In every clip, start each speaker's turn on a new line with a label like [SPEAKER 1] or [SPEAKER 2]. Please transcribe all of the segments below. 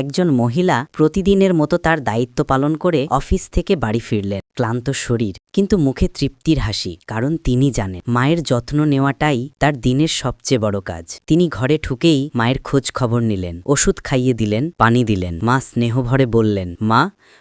[SPEAKER 1] একজন মহিলা প্রতিদিনের মতো তার দায়িত্ব পালন করে অফিস থেকে বাড়ি ফিরলেন। ক্লান্ত শরীর, কিন্তু মুখে তৃপ্তির হাসি, কারণ তিনি জানেন, মায়ের যত্ন নেওয়াটাই তার দিনের সবচেয়ে বড় কাজ। তিনি ঘরে ঢুকেই মায়ের খোঁজ খবর নিলেন, ওষুধ খাইয়ে দিলেন, পানি দিলেন, মা স্নেহভরে বললেন, মা,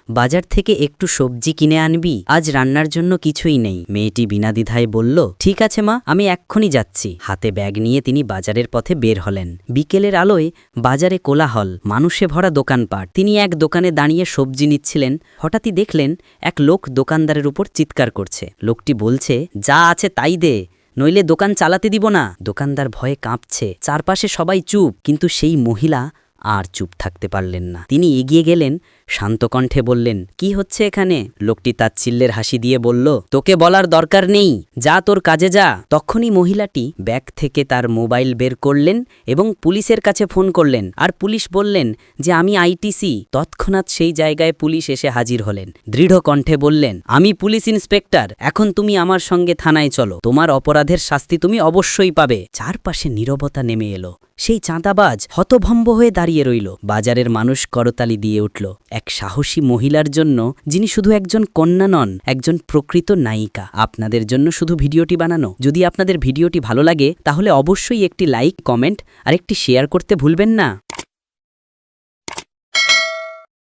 [SPEAKER 1] বাজার থেকে একটু সবজি কিনে আনবি, আজ রান্নার জন্য কিছুই নেই। মেয়েটি বিনা দ্বিধায় বলল, ঠিক আছে মা, আমি এক্ষুনি যাচ্ছি। হাতে ব্যাগ নিয়ে তিনি বাজারের পথে বের হলেন। বিকেলের আলোয় বাজারে কোলাহল, মানুষে ভরা দোকানপাট। তিনি এক দোকানে দাঁড়িয়ে সবজি নিচ্ছিলেন, হঠাৎই দেখলেন এক লোক দোকানদারের উপর চিৎকার করছে। লোকটি বলছে, যা আছে তাই দে, নইলে দোকান চালাতে দিব না। দোকানদার ভয়ে কাঁপছে। চারপাশে সবাই চুপ, কিন্তু সেই মহিলা আর চুপ থাকতে পারলেন না। তিনি এগিয়ে গেলেন শান্ত কণ্ঠে বললেন, কি হচ্ছে এখানে? লোকটি তাচ্ছিল্যের হাসি দিয়ে বলল, তোকে বলার দরকার নেই। যা তোর কাজে যা। তখনই মহিলাটি ব্যাগ থেকে তার মোবাইল বের করলেন এবং পুলিশের কাছে ফোন করলেন। আর পুলিশ বললেন যে, আমি আইটিসি। তৎক্ষণাৎ সেই জায়গায় পুলিশ এসে হাজির হলেন। দৃঢ় কণ্ঠে বললেন, আমি পুলিশ ইন্সপেক্টর। এখন তুমি আমার সঙ্গে থানায় চলো। তোমার অপরাধের শাস্তি তুমি অবশ্যই পাবে। চারপাশে নীরবতা নেমে এলো। সেই চাঁদাবাজ হতভম্ব হয়ে দাঁড়িয়ে রইল। বাজারের মানুষ করতালি দিয়ে উঠল। এক সাহসী মহিলার জন্য যিনি শুধু একজন কন্যা নন, একজন প্রকৃত নায়িকা। আপনাদের জন্য শুধু ভিডিওটি বানানো। যদি আপনাদের ভিডিওটি ভালো লাগে, তাহলে অবশ্যই একটি লাইক, কমেন্ট আর একটি শেয়ার করতে ভুলবেন না।